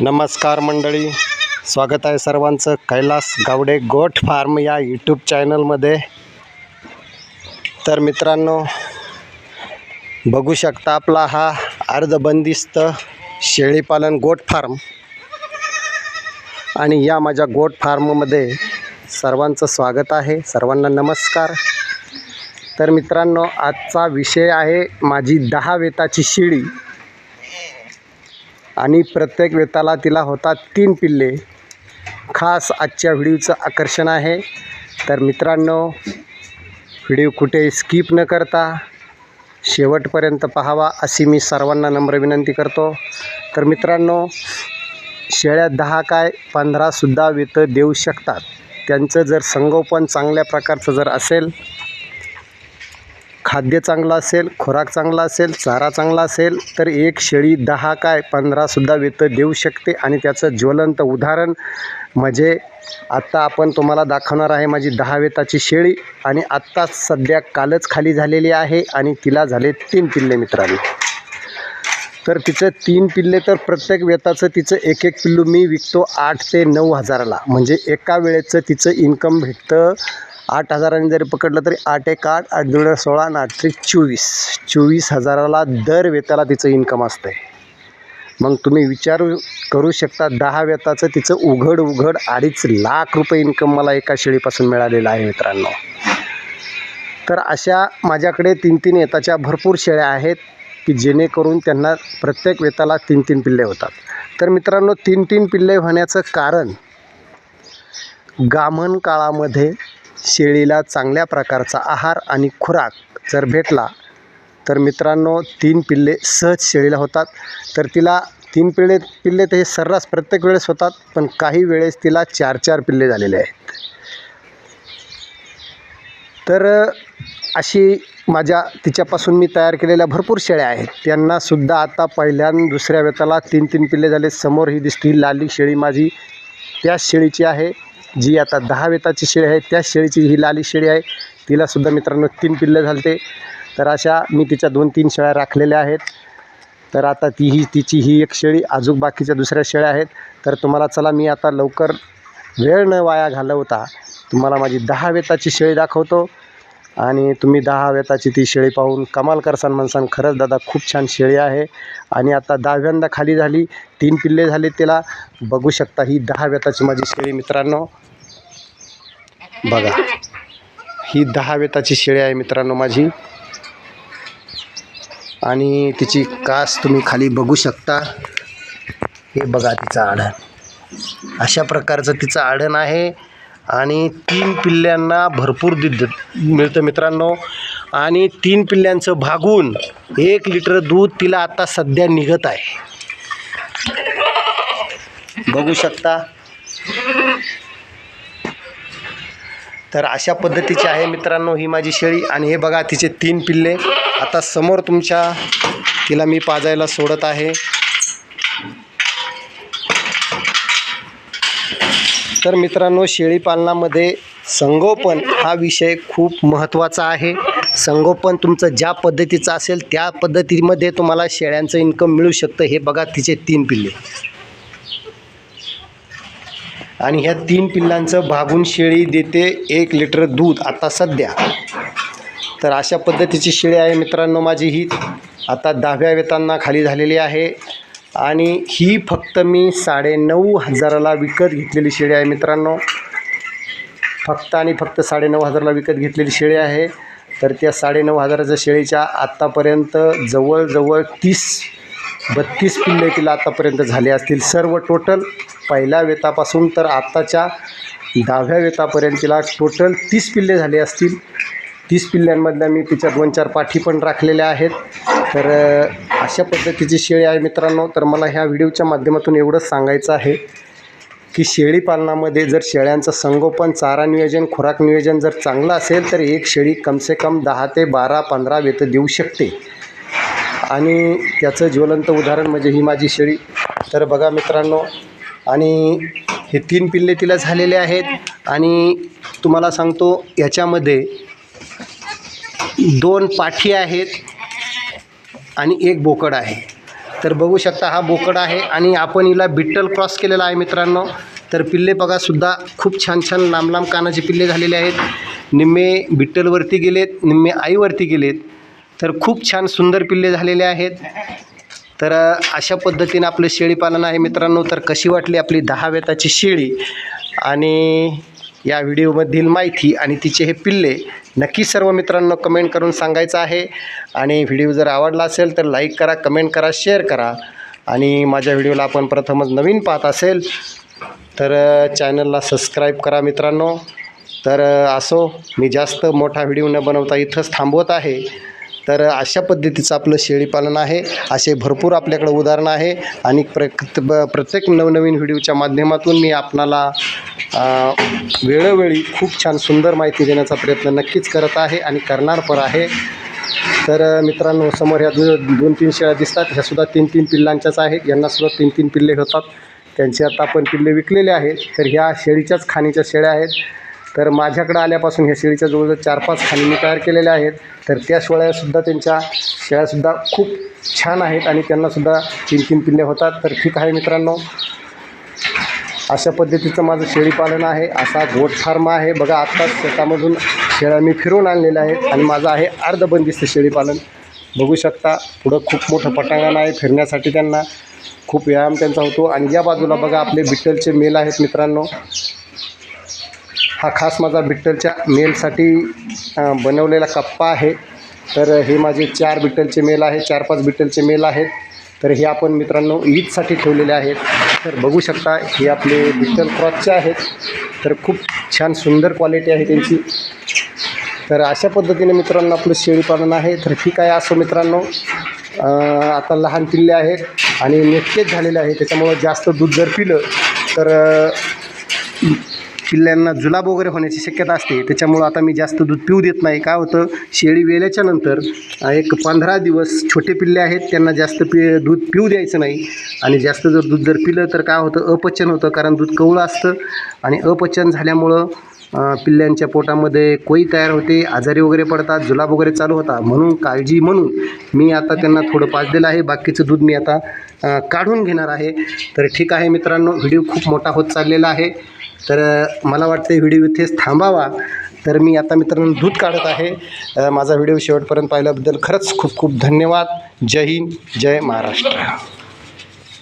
नमस्कार मंडळी. स्वागत आहे सर्वांचं. कैलास गावडे गोट फार्म या यूट्यूब चॅनलमध्ये तर मित्रांनो बघू शकता आपला हा अर्धबंदिस्त शेळीपालन गोट फार्म. आणि या माझ्या गोट फार्ममध्ये सर्वांचं स्वागत आहे. सर्वांना नमस्कार. तर मित्रांनो आजचा विषय आहे माझी दहा वेताची शिळी आणि प्रत्येक वेताला तिला होतात तीन पिल्ले. खास आजच्या व्हिडिओचं आकर्षण आहे. तर मित्रांनो व्हिडिओ कुठे स्किप न करता शेवटपर्यंत पाहावा अशी मी सर्वांना नम्र विनंती करतो. तर मित्रांनो शेळ्या दहा काय पंधरासुद्धा वेतं देऊ शकतात. त्यांचं जर संगोपन चांगल्या प्रकारचं जर असेल खाद्य चांगलं असेल खुराक चांगला असेल चारा चांगला असेल तर एक शेळी दहा काय पंधरासुद्धा वेतं देऊ शकते. आणि त्याचं ज्वलंत उदाहरण म्हणजे आत्ता आपण तुम्हाला दाखवणार आहे माझी दहा वेताची शेळी. आणि आत्ताच सध्या कालच खाली झालेली आहे आणि तिला झाले तीन पिल्ले मित्रांनो. तर तिचं तीन पिल्ले तर प्रत्येक वेताचं तिचं एक एक पिल्लू मी विकतो आठ ते नऊ हजाराला. म्हणजे एका वेळेचं तिचं इन्कम भेटतं आठ हजारांनी जरी पकडलं तरी आठ एक आठ आठ दोन सोळा आणि आठ ते चोवीस. चोवीस हजाराला दर वेताला तिचं इन्कम असतं आहे मग तुम्ही विचार करू शकता दहा वेताचं तिचं उघड उघड अडीच लाख रुपये इन्कम मला एका शेळीपासून मिळालेलं आहे मित्रांनो. तर अशा माझ्याकडे तीन तीन वेताच्या भरपूर शेळ्या आहेत की जेणेकरून त्यांना प्रत्येक वेताला तीन तीन पिल्ले होतात. तर मित्रांनो तीन तीन पिल्ले होण्याचं कारण गामण काळामध्ये शेळीला चांगल्या प्रकारचा आहार आणि खुराक जर भेटला तर मित्रांनो तीन पिल्ले सहज शेळीला होतात. तर तिला तीन पिल्ले पिल्ले तर हे सर्रास प्रत्येक वेळेस होतात पण काही वेळेस तिला चार चार पिल्ले झालेले आहेत. तर अशी माझ्या तिच्यापासून मी तयार केलेल्या भरपूर शेळ्या आहेत. त्यांनासुद्धा आता पहिल्या दुसऱ्या वेताला तीन तीन पिल्ले झाले. समोर ही दिसती लाली शेळी माझी. त्याच शेळीची आहे. जी आता दहा वेताची शेळी आहे त्याच शेळीची ही लाली शेळी आहे. तिलासुद्धा मित्रांनो तीन पिल्लं झालते. तर अशा मी तिच्या दोन तीन शेळ्या राखलेल्या आहेत. तर आता ती ही तिची ही एक शेळी अजून बाकीच्या दुसऱ्या शेळ्या आहेत. तर तुम्हाला चला मी आता लवकर वेळ न वाया घालवता तुम्हाला माझी दहा वेताची शेळी दाखवतो. आणि तुम्ही दहा वेताची ती शेळी पाहून कमाल करसान म्हणसान खरंच दादा खूप छान शेळी आहे. आणि आता दहाव्यांदा खाली झाली तीन पिल्ले झाले तिला. बघू शकता ही दहा वेताची माझी शेळी मित्रांनो. बघा ही दहा वेताची शेळी आहे मित्रांनो माझी. आणि तिची कास तुम्ही खाली बघू शकता. हे बघा तिचं आढण अशा प्रकारचं तिचं आढण आहे. आणि तीन पिल्ल्यांना भरपूर दूध मिळतं मित्रांनो. आणि तीन पिल्ल्यांचं भागून एक लिटर दूध तिला आता सध्या निघत आहे. बघू शकता. तर अशा पद्धतीची आहे मित्रांनो ही माझी शेळी. आणि हे बघा तिचे तीन पिल्ले. आता समोर तुमच्या तिला मी पाजायला सोडत आहे. तर मित्रांनो शेळीपालनामध्ये संगोपन हा विषय खूप महत्त्वाचा आहे. संगोपन तुमचं ज्या पद्धतीचं असेल त्या पद्धतीमध्ये तुम्हाला शेळ्यांचं इन्कम मिळू शकतं. हे बघा तिचे तीन पिल्ले. आणि ह्या तीन पिल्लांचं भागून शेळी देते एक लिटर दूध आता सध्या. तर अशा पद्धतीची शेळी आहे मित्रांनो माझी ही. आता दहाव्या वेतांना खाली झालेली आहे. आणि ही फक्त मी साडेनऊ हजाराला विकत घेतलेली शेळी आहे मित्रांनो. फक्त आणि फक्त साडेनऊ हजाराला विकत घेतलेली शेळी आहे. तर त्या साडेनऊ हजाराच्या शेळीच्या आत्तापर्यंत जवळजवळ तीस बत्तीस पिल्ले तिला आत्तापर्यंत झाले असतील. सर्व टोटल पहिल्या वेतापासून तर आत्ताच्या दहाव्या वेतापर्यंत तिला टोटल तीस पिल्ले झाले असतील. तीस पिल्ल्यांमधल्या मी तिच्या दोन चार पाठी पण राखलेल्या आहेत. तर अशा पद्धतीची शेळी आहे मित्रांनो. तर मला ह्या व्हिडिओच्या माध्यमातून एवढंच सांगायचं आहे की शेळी पालनामध्ये जर शेळ्यांचं संगोपन चारा नियोजन खुराक नियोजन जर चांगलं असेल तर एक शेळी कमसे कम दहा ते बारा पंधरा वेत देऊ शकते. आणि त्याचं ज्वलंत उदाहरण म्हणजे ही माझी शेळी. तर बघा मित्रांनो आणि हे तीन पिल्ले तिला झालेले आहेत. आणि तुम्हाला सांगतो याच्यामध्ये दोन पाठी आहेत आणि एक बोकड आहे. तर बघू शकता हा बोकड आहे आणि आपण हिला बिट्टल क्रॉस केलेला आहे मित्रांनो. तर पिल्ले बघासुद्धा खूप छान छान लांब लांब कानाचे पिल्ले झालेले आहेत. निम्मे बिट्टलवरती गेलेत निम्मे आईवरती गेलेत. तर खूप छान सुंदर पिल्ले झालेले आहेत. तर अशा पद्धतीनं आपलं शेळीपालन आहे मित्रांनो. तर कशी वाटली आपली दहा वेताची शेळी? आणि या व्हिडिओमधील माहिती आणि तिचे हे पिल्ले नक्की सर्व मित्रांनो कमेंट करून सांगायचं आहे. आणि व्हिडिओ जर आवडला असेल तर लाईक करा कमेंट करा शेअर करा. आणि माझ्या व्हिडिओला आपण प्रथमच नवीन पाहत असेल तर चॅनलला सबस्क्राईब करा मित्रांनो. तर असो मी जास्त मोठा व्हिडिओ न बनवता इथंच थांबवत आहे. तर अशा पद्धतीचं आपलं शेळीपालन आहे. असे भरपूर आपल्याकडं उदाहरणं आहे. आणि प्र ब- प्रत्येक नवनवीन व्हिडिओच्या माध्यमातून मी आपणाला वेळोवेळी खूप छान सुंदर माहिती देण्याचा प्रयत्न नक्कीच करत आहे आणि करणार पण आहे. तर मित्रांनो समोर ह्या दो दोन तीन शेळ्या दिसतात. ह्यासुद्धा तीन तीन पिल्लांच्याच आहेत. यांनासुद्धा तीन तीन पिल्ले होतात. त्यांचे आता आपण पिल्ले विकलेले आहेत. तर ह्या शेळीच्याच खाणीच्या शेळ्या आहेत. तर माझ्याकडं आल्यापासून ह्या शेळीच्या जवळजवळ चार पाच खाणी मी तयार केलेल्या आहेत. तर त्या शेळ्यासुद्धा त्यांच्या शेळ्यासुद्धा खूप छान आहेत आणि त्यांनासुद्धा तीन तीन पिल्ले होतात. तर ठीक आहे मित्रांनो अशा पद्धतीचं माझं शेळीपालन आहे. असा गोट फार्म आहे. बघा आत्ताच शेतामधून शेळ्या मी फिरवून आणलेल्या आहेत आणि माझं आहे अर्धबंदिस्त शेळीपालन बघू शकता पुढं खूप मोठं पटांगण आहे. फिरण्यासाठी त्यांना खूप व्यायाम त्यांचा होतो. आणि या बाजूला बघा आपले बिट्टलचे मेल आहेत मित्रांनो. हा खास माझा बिट्टलच्या मेलसाठी बनवलेला कप्पा आहे. तर हे माझे चार बिट्टलचे मेल आहे चार पाच बिट्टलचे मेल आहेत. तर हे आपण मित्रांनो ईदसाठी ठेवलेले आहेत. तर बघू शकता हे आपले बिट्टल क्रॉसचे आहेत. तर खूप छान सुंदर क्वालिटी आहे त्यांची. तर अशा पद्धतीने मित्रांनो आपलं शेळीपालन आहे. तर ठीक आहे असं मित्रांनो आता लहान पिल्ले आहेत आणि नेटकेच झालेले आहे. त्याच्यामुळं जास्त दूध जर पिलं तर पिल्ल्यांना जुलाब वगैरे होण्याची शक्यता असते. त्याच्यामुळं आता मी जास्त दूध पिऊ देत नाही. काय होतं शेळी वेल्याच्या नंतर एक पंधरा दिवस छोटे पिल्ले आहेत त्यांना जास्त पि दूध पिऊ द्यायचं नाही. आणि जास्त जर दूध जर पिलं तर काय होतं अपचन होतं कारण दूध कवळं असतं. आणि अपचन झाल्यामुळं पिल्ल्यांच्या पोटामध्ये कोई तयार होते आजारी वगैरे पडतात जुलाब वगैरे चालू होता. म्हणून काळजी म्हणून मी आता त्यांना थोडं पाच दिलं आहे. बाकीचं दूध मी आता काढून घेणार आहे. तर ठीक आहे मित्रांनो व्हिडिओ खूप मोठा होत चाललेला आहे. तर मला वाटतं व्हिडिओ इथेच थांबावा. तर मी आता मित्रांनो दूध काढत आहे. माझा व्हिडिओ शेवटपर्यंत पाहिल्याबद्दल खरंच खूप खूप धन्यवाद. जय हिंद जय महाराष्ट्र.